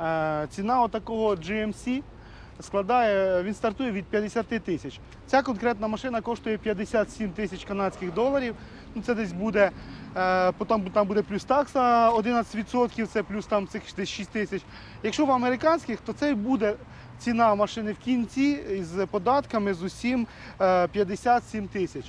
Е, Ціна отакого GMC складає, він стартує від 50 тисяч. Ця конкретна машина коштує 57 тисяч канадських доларів. Ну, це десь буде, е, потім там буде плюс такса 11%, це плюс там цих 6 тисяч. Якщо в американських, то це буде ціна машини в кінці з податками з усім е, 57 тисяч.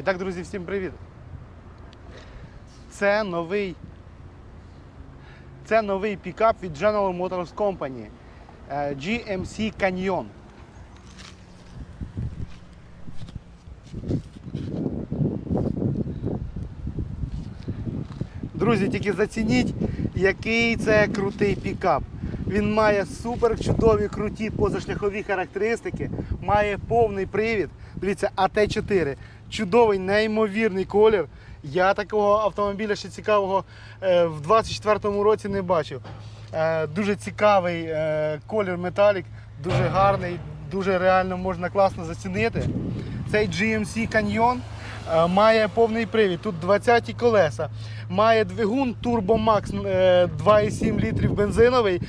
І так, друзі, всім привіт. Це новий, це новий пікап від General Motors Company е, GMC Canyon. Друзі, тільки зацініть, який це крутий пікап. Він має супер чудові круті позашляхові характеристики, має повний привід. Дивіться, АТ4. Чудовий, неймовірний колір. Я такого автомобіля ще цікавого е, в 24-му році не бачив. Е, Дуже цікавий е, колір металік, дуже гарний, дуже реально можна класно зацінити. Цей GMC Canyon має повний привід. Тут 20 колеса. Має двигун Turbo Max е, 2,7 літрів бензиновий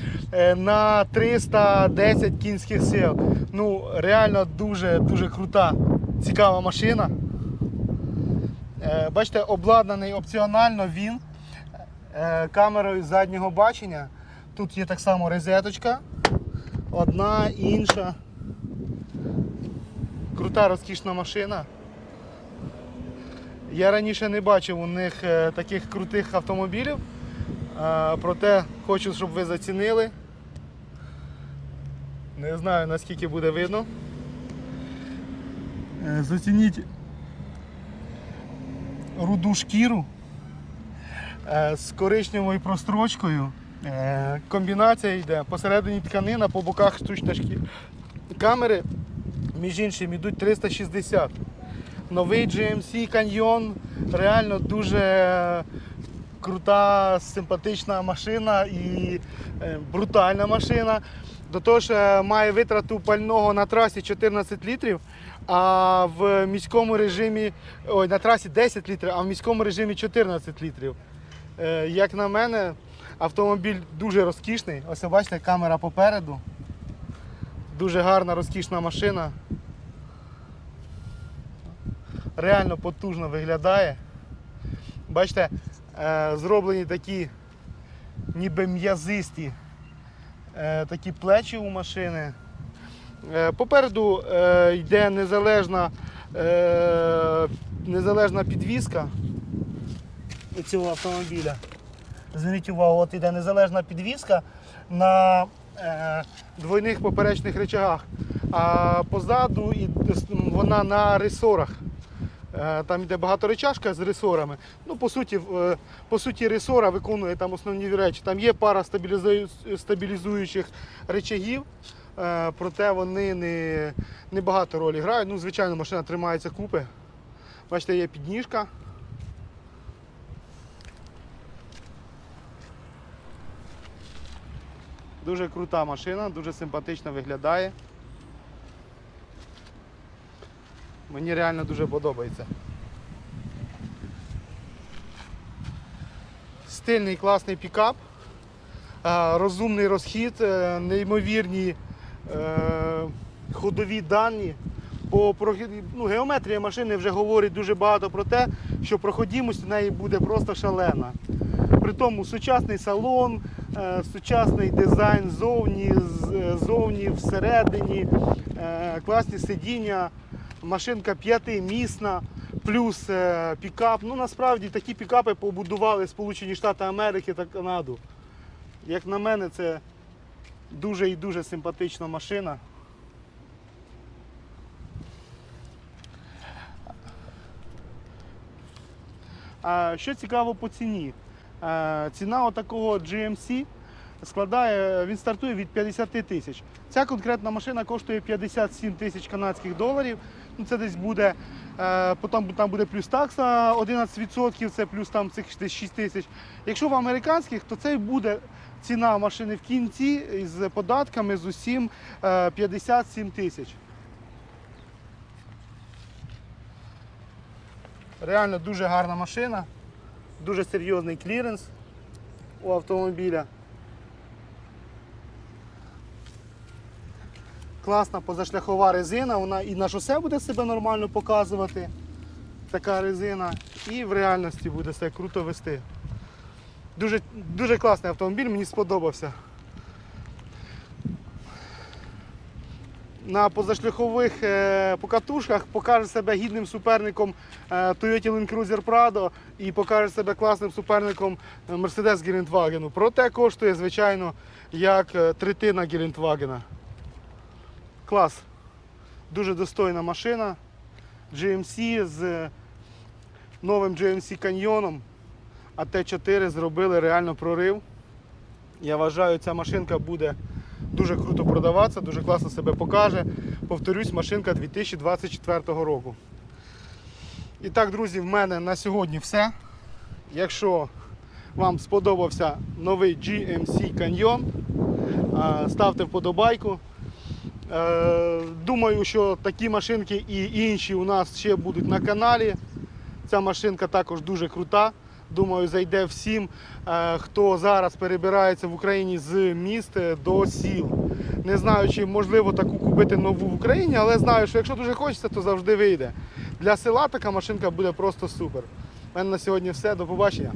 на 310 кінських сил. Ну, реально дуже дуже крута, цікава машина. Е, Бачите, обладнаний опціонально він е, камерою заднього бачення. Тут є так само розеточка. Одна, інша. Крута розкішна машина. Я раніше не бачив у них е, таких крутих автомобілів. Проте хочу, щоб ви зацінили. Не знаю наскільки буде видно. Зацініть руду шкіру е, з коричневою прострочкою. Е, Комбінація йде посередині тканина, по боках штучна шкіра. Камери, між іншим, йдуть 360. Новий GMC Canyon реально дуже крута, симпатична машина і е, брутальна машина. До того ж, е, має витрату пального на трасі 14 літрів, а в міському режимі, ой, на трасі 10 літрів, а в міському режимі 14 літрів. Е, Як на мене, автомобіль дуже розкішний. Ось бачите, камера попереду. Дуже гарна, розкішна машина. Реально потужно виглядає. Бачите, е, зроблені такі ніби м'язисті такі плечі у машини. Е, Попереду е, йде незалежна, е, незалежна підвізка цього автомобіля. Зверніть увагу, от іде незалежна підвізка на е, двойних поперечних речагах, а позаду вона на ресорах. Е, Там йде багаторечашка з ресорами. Ну, по суті, е, по суті, ресора виконує там основні речі. Там є пара стабілізуючих речагів, е, проте вони не, не багато ролі грають. Ну, звичайно, машина тримається купи. Бачите, є підніжка. Дуже крута машина, дуже симпатично виглядає. Мені реально дуже подобається. Стильний класний пікап, е, розумний розхід, е, неймовірні е, ходові дані. Прохід- ну, геометрія машини вже говорить дуже багато про те, що проходимость в неї буде просто шалена. При тому сучасний салон, сучасний дизайн зовні, зовні, всередині, класні сидіння, машинка п'ятимісна, плюс е, пікап. Ну насправді такі пікапи побудували Сполучені Штати Америки та Канаду. Як на мене, це дуже і дуже симпатична машина. Що цікаво по ціні? Е, Ціна отакого GMC складає, він стартує від 50 тисяч. Ця конкретна машина коштує 57 тисяч канадських доларів. Ну, це десь буде, е, потім там буде плюс такса 11%, це плюс там цих 6 тисяч. Якщо в американських, то це буде ціна машини в кінці з податками з усім е, 57 тисяч. Реально дуже гарна машина, дуже серйозний кліренс у автомобіля. Класна позашляхова резина, вона і на шосе буде себе нормально показувати. Така резина, і в реальності буде себе круто вести. Дуже, дуже класний автомобіль, мені сподобався. На позашляхових е, покатушках покаже себе гідним суперником е, Toyota Land Cruiser Prado і покаже себе класним суперником е, Mercedes Гелендвагену. Проте коштує, звичайно, як третина Гелендвагена. Клас. Дуже достойна машина. GMC з новим GMC каньйоном. А Т4 зробили реально прорив. Я вважаю, ця машинка буде дуже круто продаватися, дуже класно себе покаже. Повторюсь, машинка 2024 року. І так, друзі, в мене на сьогодні все. Якщо вам сподобався новий GMC Canyon, ставте вподобайку. Е, Думаю, що такі машинки і інші у нас ще будуть на каналі. Ця машинка також дуже крута. Думаю, зайде всім, е, хто зараз перебирається в Україні з міст е, до сіл. Не знаю, чи можливо таку купити нову в Україні, але знаю, що якщо дуже хочеться, то завжди вийде. Для села така машинка буде просто супер. У мене на сьогодні все. До побачення.